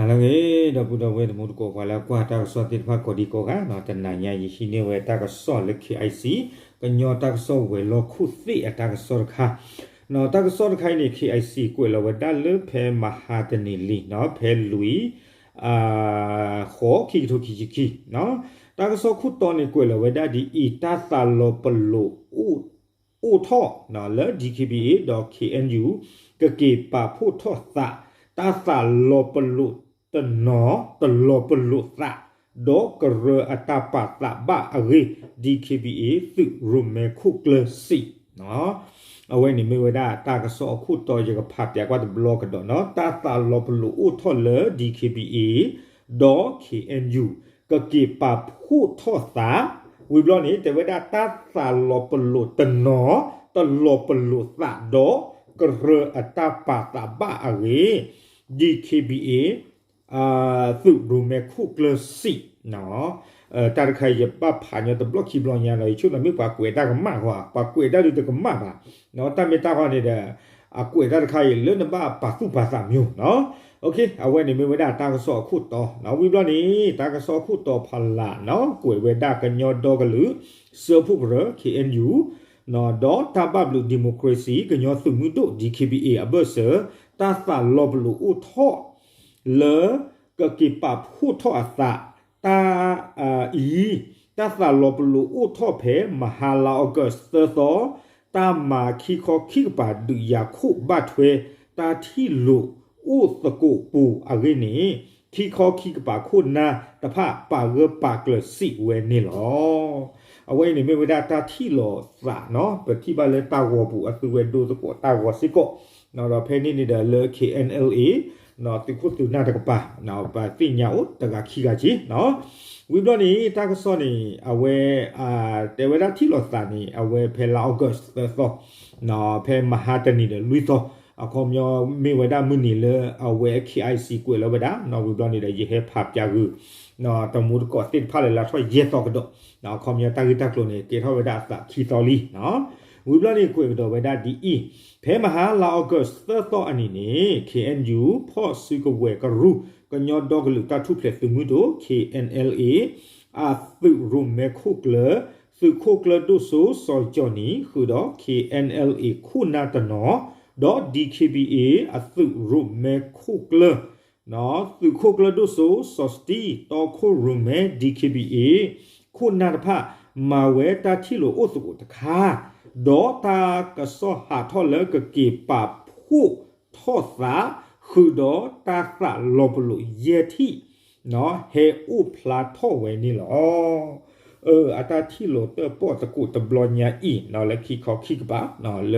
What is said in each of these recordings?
နာလငယ်တော့ဘုဒ္ဓဝေတမုတ်ကိုကွာလာကွာတာဆောတိဖာကိုဒီကိုကနော်တနာညာယရှိနေဝေတာကဆောလက်ခိအိုက်စီကညောတာကဆောဝေလောခုသိအတာကဆောခါနော်တာကဆောခိုင်နေခိအိုက်စီကိုလောဝဒါလဖဲမဟာတနီလီနော်ဖဲလူီအာခောခိထုခိခိခိနော်တာကဆောခုတော်နေကိုလောဝဒါဒီအီတာသလောပလိုဥဥထောနော်လေ DKBA.KNU ကကေပါဖို့ထောသတာသလောပလု တနောတလောပလုသဒေါကရအတပတဘအဂေ DKBA သုရမေခုကလစီနော်အဝဲနေမေဝဒတာကစောခုတော်ရကဖပြကွာဘလော့ကတော့နော်တာသလောပလုဥထောလေ DKBA ဒေါ KNU ကကေပါဖို့ထောသဝီဘလော့နေတဝဒတာသလောပလုတနောတလောပလုသဒေါကရအတပတဘအဂေ DKBA အာသုရမေခုကလစီနော်အဲတာခိုင်ရပဖာညတဘလော့ခီဘလော့ညာလေချုနမေပါကွေတာကမဟွာပါကွေတာလူတကမပါနော်တမေတာခေါနေတဲ့အကွေတာခိုင်လွနဘပါစုပါစာမျိုးနော်โอเคအဝဲနေမေဝဒတာကစောခုတော့နော်ဝီဘလော့နေတာကစောခုတော့ဖလာနော်ကွေဝဒကညောတော့ကလူစေဖုဘရ KNU နော်ဒေါ်တာဘဘလူဒီမိုကရေစီကညောသုမှုတို့ DKBA အဘဆာတာသလောဘလူဥထော လေကကိပဖုထောအသတာအာဤတာသလောဘလူဥထောဖေမဟာလာအောဂတ်စသောတာမာခိခောခိပါဒူယာခုဘတ်ထွေတာထီလူဥသကုပူအဂိနေခိခောခိပါခုနာတဖပါရပါကလစီဝဲနေလောအဝဲနေမေဝဒတာထီလောသာနော်ပတိပါလေတာဝပူအသူဝဲဒိုစကောတာဝစီကောနော်တော့ဖဲနေနေတဲ့လေ KNLA နော်တိခုတူနာတကပါနော်ပါတိညာဥတကခိကကြီးနော်ဝိဘလနီတာကစောနီအဝဲအာတေဝဒတိလောသာနီအဝဲဖဲလာအောဂတ်သောနော်ဖဲမဟာတနီလေလူသောအခေါမျောမေဝဒမနီလေအဝဲ KIC ကွေလဝဒနော်ဝိဘလနီလေယေဟဖပြကူနော်တမှုကောတိဖာလေလာထွေယေတော့ကတော့နော်ခေါမျောတာဂိတကလိုနေကေထောဝဒသခီတော်လီနော် ဝိဘလနီကွေတော့ဝဒဒီအီဖဲမဟာလာအောဂတ်သသောအနီနေ KNU ဖော့စုကဝဲကရူကညောဒေါကလူတထုဖလက်သူမှုတို့ KNLA အာသုရုမေခုကလသုခုကလဒုဆိုစောဂျောနီခုတော့ KNLA ခုနာတနောဒေါ် DKBA အသုရုမေခုကလနော်သုခုကလဒုဆိုစောစတီတောခုရုမေ DKBA ခုနာတဖမာဝဲတာတီလိုအိုစုကိုတခါ ဒေါ်တာကစောဟာထောလကကေပါဖုထောသာခုဒေါ်တာသလောဘလူယေတိနော်ဟေဥဖလာထောဝဲနီလောเอออาตาที่โลเตอร์ปอตะกุตะบลอญาอีเนาะและคีขอคีกบะเนาะเล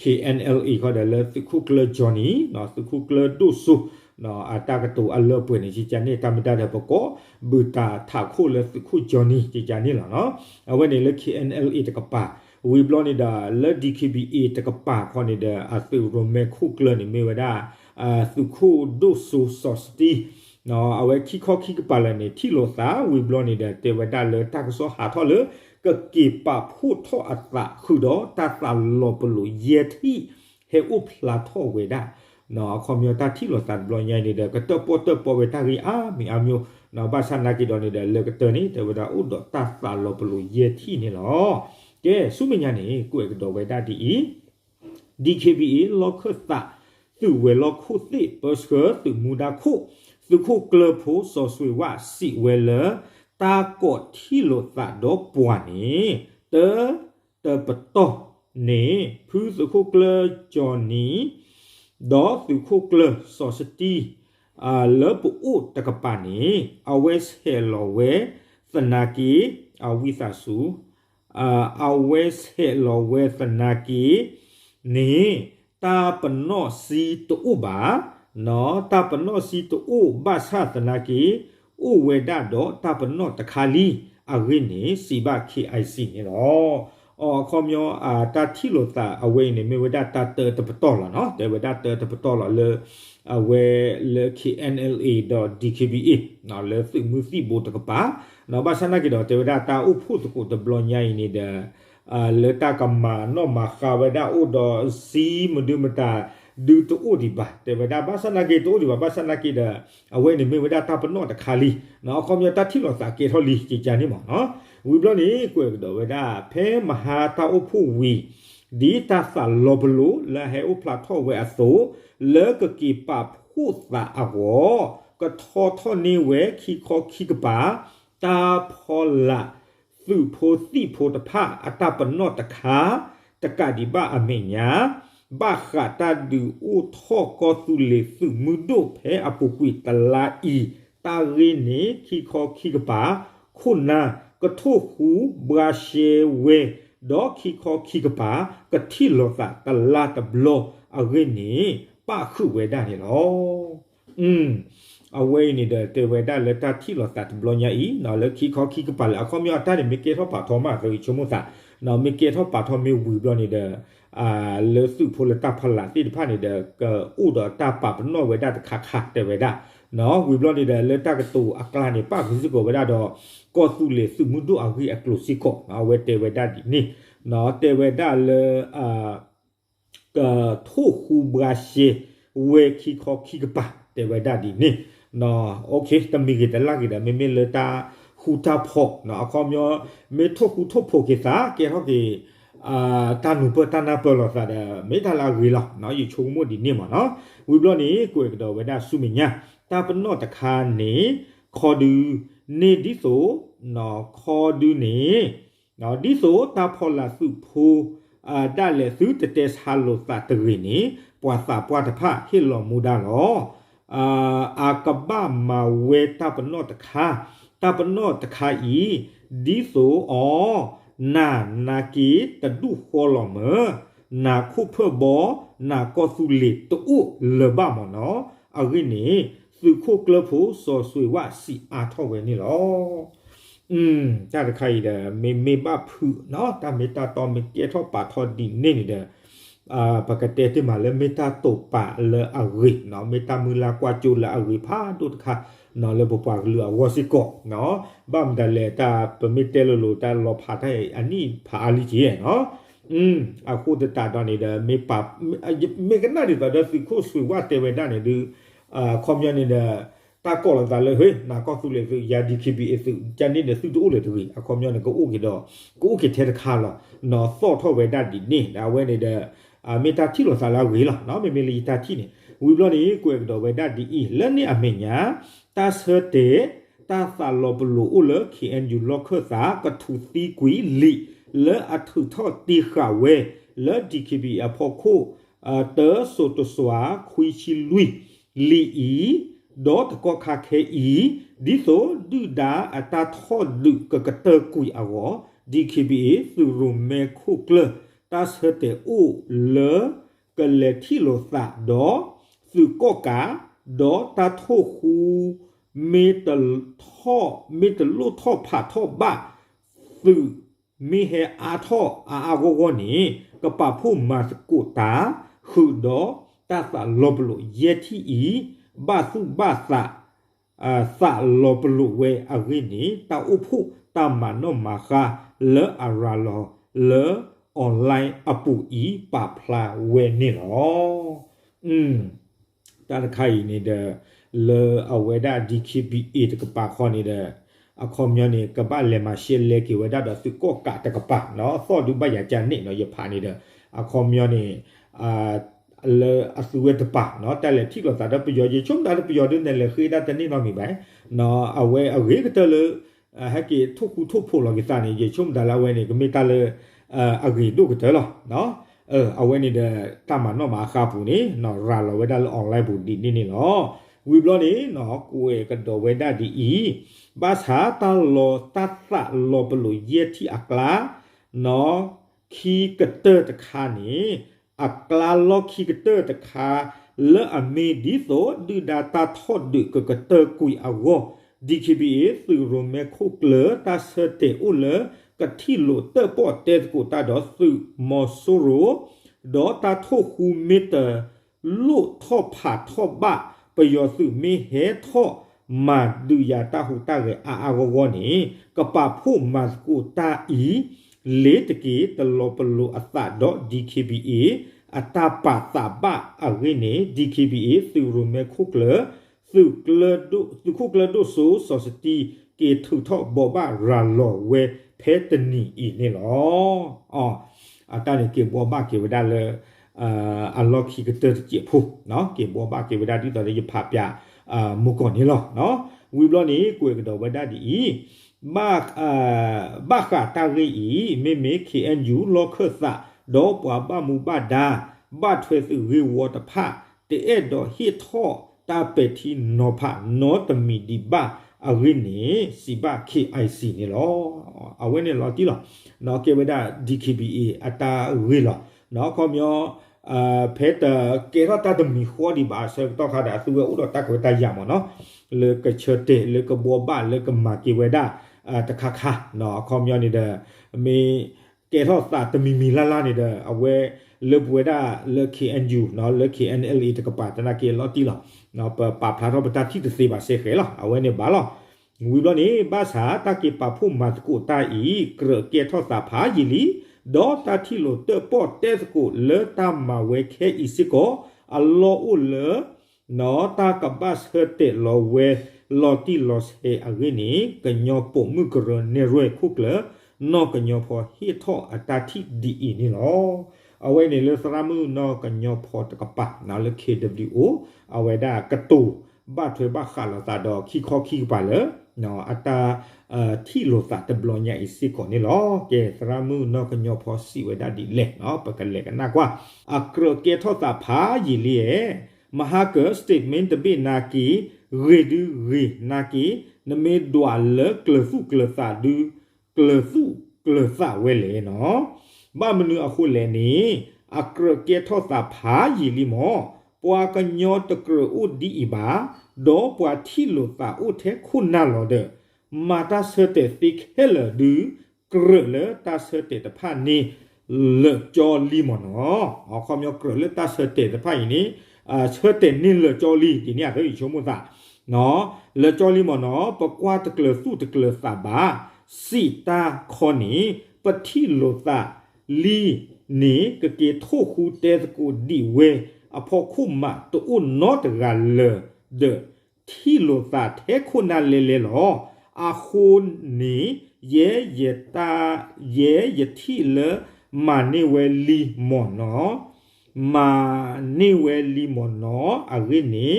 KNLE ก็ได้เลยสุคุกเลจอนี่เนาะสุคุกเลดุสุเนาะอาตากะตูอัลเลပွင့်နေချာနေတမတာတဲ့ပကောဘူတာထာခုလေစုခုဂျော်နီချာနေလာနော်အဝဲနေလေ KNLE တကပါ ဝီဘလောနေတာလေ DKBA တကပါခေါ်နေတဲ့အသုရမေခုကလနေမေဝဒအာစုခုဒုစုစောစတီနော်အဝဲခိခောခိကပါလနေတီလိုသာဝီဘလောနေတဲ့တေဝဒလေတကဆောဟာထောလေကကိပဖုထောအတ္တခုတော့တတလောပလူယေတိဟေဥပလာထောဝေဒနော်ကွန်ပျူတာတီလိုသာဘလောညိုင်းနေတဲ့ကတပေါ်တပေါ်ဝေတာရီအာမီအမျိုးနော်ဘာသာနာကီတော်နေတဲ့လေကတနီတေဝဒဥဒတတလောပလူယေတိနေလော ကဲစုမညာနေကိုယ်ကတော့ဝေတာတီ DKBA လောခသသူဝေလောခုသိပတ်စကသူမူဒါခုသူခုကလဖို့ဆောဆွေဝစီဝဲလာတာကောထီလိုသတော့ပွားနေတတပတော့နေဖူးသူခုကလဂျော်နီဒေါ်သူခုကလဆောစတီအာလပူတကပါနေအဝဲစဟဲလောဝဲသနာကီအဝိသဆူ အာအဝဲစဟဲလောဝဲသနာကီနေတာပနောစီတူဘာနော်တာပနောစီတူဘာသာသနာကီဥဝေဒတော့တာပနောတခါလီအရင်းနေစီဘ KIC နေတော့ အော်ခေါမျောအာတာတိလိုတာအဝိနေမေဝဒတာတတပတော်လာနော်တေဝဒတာတပတော်လာလေအဝဲလေ knla.dkba နော်လေသိမှုသိဘိုတကပါနော်ဘာစနာကိတော့တေဝဒတာဥဖို့တကိုတဘလညိုင်နေတဲ့အလေတာကမာနော်မခဝဒဥဒစီမဒုမတာဒူတူဒီပါတေဝဒဘာစနာကေတူဒီဘာစနာကေဒအဝဲနေမေဝဒတာပနောတခါလီနော်ခေါမျောတာတိလိုတာကေထောလီကေချာနေမောနော် ဝီဘလနီကွေတော့ဝဒါဖဲမဟာတာအဖူဝီဒီတာဆာလောဘလူလာဟေအပလာထောဝဲအဆိုလေကကီပပခုသာအဝကထောထောနေဝဲခီခောခီကပါတာဖောလာသူဖိုသိဖိုတဖအတပနော့တခါတကဒီပအမိညာဘခတာဒီဥထောကောသူလေသူမူဒိုဖဲအပုကွီတလာဤတာရင်းနေခီခောခီကပါခုနာ ก็ทอทอนี่เวคีคอคีกปาตาพอละสืโพสีโพตภาอัตาปนอตะคาตะกาดิบะอเมญา ဘာခတာဒူအိုထောကောသူလေစုမူဒိုဖဲအပုကွေတလာဤတာရင်းနေခီခောခီကပါခုနာကထုခုဘရာရှေဝဲဒေါ်ခီခောခီကပါကတိလောတာတလာတဘလောအရင်းနေပခုဝဲဒါနေလောอืมအဝဲနေတဲ့တေဝဒလက်တာတိလောတာဘလောညာဤနော်လက်ခီခောခီကပါလအခေါမြောတာနေမကေထောပါထောမဆိုချုံမစာနော်မကေထောပါထောမေဝီဘလောနေတဲ့อ่าเลสุโพลตาพลันที่พานี่เดกอูดตาปะปน อเวดาตะคาคาเตเวดาเนาะวิบลอนี่เดเลตากตูอักลานี่ปะคุสิโกเวดาดอกอสุเลสุมุดุอะวิอะกลุสิโกเอาเวเตเวดาดินี่เนาะเตเวดาเลอ่ากะทุคูบราเชเวคิคอคิกปะเตเวดาดินี่เนาะโอเคต အာတာနုပတာနာပလောဖာဒမေတာလာဂီလောနော်ယူချုံမို့ဒီနေ့မှာနော်ဝီဘလော့နေကိုယ်ကတော့ဝဒဆုမညာတာပနော့တခါနေခေါ်ဒူနေဒီဆိုနော်ခေါ်ဒူနေနော်ဒီဆိုတာဖော်လာစုဖိုးအာတလေစုတတဲဆာလိုသတရီနေပွာစာပွာတဖဟီလောမူဒါလောအာအာကဘာမဝေတာပနော့တခါတာပနော့တခါဤဒီဆိုအော် นานากีตะดุโคลอมเมนาคุเพอบอนาก็สุลิตุอุเลบามอนออะกินี่สุคุกลฟูโซสุวะစီအာထောဝဲနေလောอืมတာတခိုင်တယ်မေမေဘဖုနော်တာမေတာတော်မေကေထောပါထောဒီနေနေတယ်အာပကတဲ့တိမလည်းမေတာတုပါလေအဂိနော်မေတာမူလာကွာကျူလာအဂိဖာဒုတခါ နော်လေဘပွားလူအဝစီကောနော်ဘမ်ဒလေတာပမီတဲလိုလိုတာလောဖာတဲ့အနိဖာအလီကြီးနော်อืมအခုတတာတော့နေတဲ့မေပါမေကနာဒီတော့ဒီခုဆွေဝတ်တေဝဒနေဒီအာကွန်မြူနီတဲ့တာကောလာဒါလေဟေးနာကောသူလေသူယာဒီခိဘီအစုဂျန်နေတဲ့သူတို့လေသူအကွန်မြူနီကိုအိုကေတော့ကိုအိုကေထဲတခါလောနော်သော့ထော့ဝဲတတ်ဒီနေဒါဝဲနေတဲ့အာမေတာတီလိုဆာလာဝေးလားနော်မေမေလီတာတီနေ ဝီဘလော့နေကိုယ်တော့ဝဲတတ်ဒီဤလက်နေအမညာတာဆတေတာသလောဘလူဥလခီအန်ယူလောခသာကထုတီကွီလီလေအထုထောတီခဝဲလေဒီခိဘီအဖို့ခုအတေဆိုတဆွာခွီချီလူလီအီဒေါတ်ကောခါခေအီဒီဆိုဒူဒါအတာထောလူကကတကွီအဝဒီခိဘီသူရုမေခုကလတာဆတေဥလေကလေတီလိုသာဒေါ စုကောကာဒေါ်တာထိုခုမေတလထောမေတလုထောဖာထောဘာစုမိဟေအာထောအာအဂောဂောနီကပဖုမစကုတာခုဒေါ်တသလောဘလုယေတီဤဘသုဘသအာသလောဘလုဝေအဂိနီတာဥဖုတမနောမခလေအရာလောလေအွန်လိုင်းအပူဤပပလာဝေနီလောอืม တာခိုင်နေတဲ့လေအဝေဒာ DKBA တကပါခေါနေတဲ့အခုမြောနေကပလေမရှေလေကဝဒဒစုကောကတကပနော်သောဒုဘယာချန်နေနော်ယဖာနေတဲ့အခုမြောနေအာလေအစုဝဲတပနော်တက်လေထိလောသာတပယောကြီးချုံတာပယောဒနေလေခေဒတနေနော်မိပဲနော်အဝဲအဝေကတလေဟက်ကီထုတ်ခုထုတ်ဖို့လောကတနေကြီးချုံတာလာဝဲနေကမေကလေအာအဂီဒုကတလောနော် เออเอาไว้นี่เดตามานเนาะมาคาปูนี่เนาะราเราไว้ได้ออนไลน์ปูดีนี่นี่เนาะวิบลอนี่เนาะกูเอกระโดไว้ได้ดีอีภาษาตาโลตัสสะโลปลุเยที่อักลาเนาะคีกระเตอร์ตะคานี่อักลาโลคีกระเตอร์ตะคาเลออเมดิโซดือดาตาทอดดือกระเตอร์กุยอาวอ DKBA สื่อรวมแม่คุกเลอตาเซเตอุเลอ သူရမေခုကလတာစတေဥလကတိလိုတပေါ်တဲ့ကိုတာတော့သူမော်ဆိုရိုဒေါ်တာထိုခူမီတာလို့ထော့ဖာထော့ဘပယောစုမေဟေထောမာဒူယာတာဟူတာကေအာအာဂောဂောနီကပဖို့မတ်ကူတာဤလေတကေတလောပလိုအသဒေါ DKBA အတာပါတာပါအဝိနေ DKBA သူရမေခုကလသူကလဒုသူခုကလဒုဆိုဆိုစတီ ကေထုထောဘောဘာရာလောဝဲဖဲတနီဤနေလောအော်အတာနေကေဘောဘာကေဝဒါလေအာအလောခိကတတိဖူနော်ကေဘောဘာကေဝဒါဒီတော်ရဖပြအာမုကောနေလောနော်ဝီဘလနီကိုကတော်ဝဒါဒီဘာအာဘာခတာရီမေမေ KNU လောခသဒေါ်ပွားဘမူဘဒါဘတ်ထွေစုဝေဝတဖတေအဲ့တော်ဟစ်ထောတာပက်တီနောဖနောတမီဒီဘာ အဝိနေစီဘာ KIC နေလောအဝိနေလောတီလောနော်ကေဝဒ DKBA အတာဝေလောနော်ခေါမျောအာဖက်တာကေရတာတမီခေါ်ဒီဘာဆက်တော့ခါဒါသူဝဥဒတကွေတရမနော်လေကချတေလေကဘောဘာလေကမာကေဝဒအာတခါခါနော်ခေါမျောနေတဲ့မေကေထောတာတမီမီလာလာနေတဲ့အဝဲ လေပွေဒါလေ KNU နော်လေ KNLE တကပါတနာကေလော်တီလောနော်ပပဖလာတော့ပတာတိတစေပါစေခဲလောအဝဲနေပါလောငွေလောနေဘာသာတကေပဖုမတ်ကိုတာဤကရကေထောတာဖာယီလီဒေါ်တာတီလိုတပေါ်တဲစကိုလေတမဝဲခဲဤစကိုအလောဥလေနော်တာကဘတ်ဟတဲ့လောဝဲလော်တီလော့ဟေအဂိနီကညောပုံမှုကရနေရွဲခုကလနော်ကညောဖောဟီထော အတာတိဒီအီနီလောအဝဲနေလေစရမှုနော်ကညောဖောတကပနာလေ KWO အဝဲဒါကတူဘတ်ထွေဘခါလာတာတော့ခီခေါခီပါလေနော်အတာအာတီလိုတာတဘလညာအစီကိုနေလောကဲစရမှုနော်ကညောဖောစီဝဲဒါဒီလေနော်ပကလေကနာကွာအကရကေထောတာဖာယီလီယေမဟာကစတေတမန့်တပိနာကီရေဒူရေနာကီနမေဒွာလကလဖုကလသာဒူကလဖုကလသာဝဲလေနော် ဘာမနူအခုလေနီအကရကေထောတာဖာယီလီမောပွာကညောတကရဥဒီအီဘာဒေါ်ပွာထီလိုတာဥထဲခုနာလော်တဲ့မာတာဆတဲ့ thick heller du ကရလေတာဆတဲ့တဖာနီလေဂျော်လီမနော်အခမျောကရလေတာဆတဲ့တဖာယီနီအာဆတဲ့နီလေဂျော်လီဒီနေ့တော့ချုံမသာနော်လေဂျော်လီမနော်ပကွာတကလစုတကလစာဘာစီတာခေါနီပတိလိုတာ လီနီကကေထိုခုတဲကိုဒီဝဲအဖို့ခုမတူနော့တကလေဒတီလိုတာထဲခုနာလေလေလောအခုနီယေယတာယေယတိလမာနေဝဲလီမောနောမာနေဝဲလီမောနောအရင်းနေ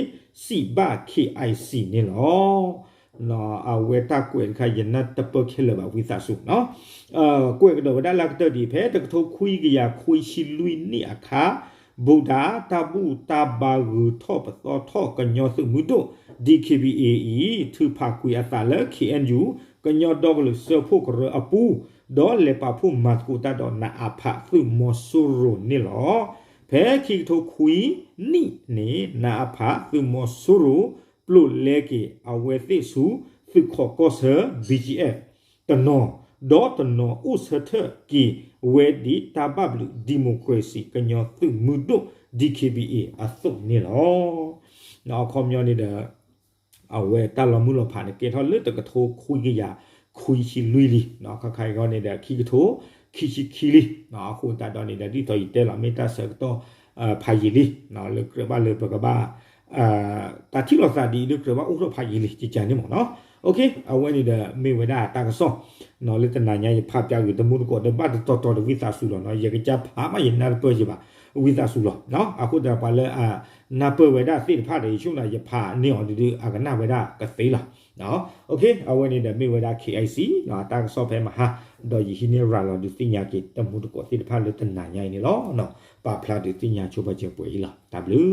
စီဘာခိအိုင်စီနေလော နော်အဝေတာကွေခယနတပခေလဘဝိသဆုနော်အာကွေကတော့ဒါလက်တဒီဖဲတကထိုခွီကရခွီရှိလူနီအခါဗုဒ္ဓတပုတဘာဂုထောပသောထောကညောစုမှုတို့ DKBAE သူဖာကွေအတလ KNU ကညောဒေါဂလစဖို့ကရအပူဒေါ်လေပါဖုမတ်ကူတာဒေါ်နာအဖသုမောဆူရိုနီလောဖဲခိထိုခွီနိနေနာအဖသုမောဆူရို ပလုလေကီအဝဲသိစုသုခောကောဆာ BGF တနောဒေါ်တနောဥစထကီဝဲဒီတဘဘလူဒီမိုကရေစီကညောသုမှုတို့ DKBA အသုနေလောနော်ခေါမျောနေတဲ့အဝဲတလမှုလဖာနေကေထောလွတ်တကထိုးခွေးရခွေးရှိလွီလီနော်ခခိုင်ကောနေတဲ့ခီကထိုးခီရှိခီလီနော်ခုတတော်နေတဲ့ဒီတော့တဲလာမီတာဆက်တော့အဖာယီလီနော်လေကရပါလေပကဘာ အာတာတိလောစာဒီလေကရပါဥရဖာယီလီကြည်ကြနေမော်နော်โอเคအဝဲနေတဲ့မေဝဒတာကဆောနော်လေတနာညာရဖပြယူတမှုကိုတပတ်တော်တော်ဝိသဆူလောနော်ရေကြဖာမရနာတော့ကြပါဝိသဆူလောနော်အခုတပါလဲအာနာပဝေဒစိတ်ဖတ်တယ်ရှုနာရဖာနေအောင်ဒီအကနာဝေဒကသေးလားနော်โอเคအဝဲနေတဲ့မေဝေဒ KIC နော်တာကဆောဖဲမှာဟာတော့ယဟိနေရာလောဒီတင်ညာကေတမှုကိုစိတ်ဖတ်လေတနာညာနေလောနော်ပါဖလာဒီတင်ညာချိုးပချက်ပွေးလား W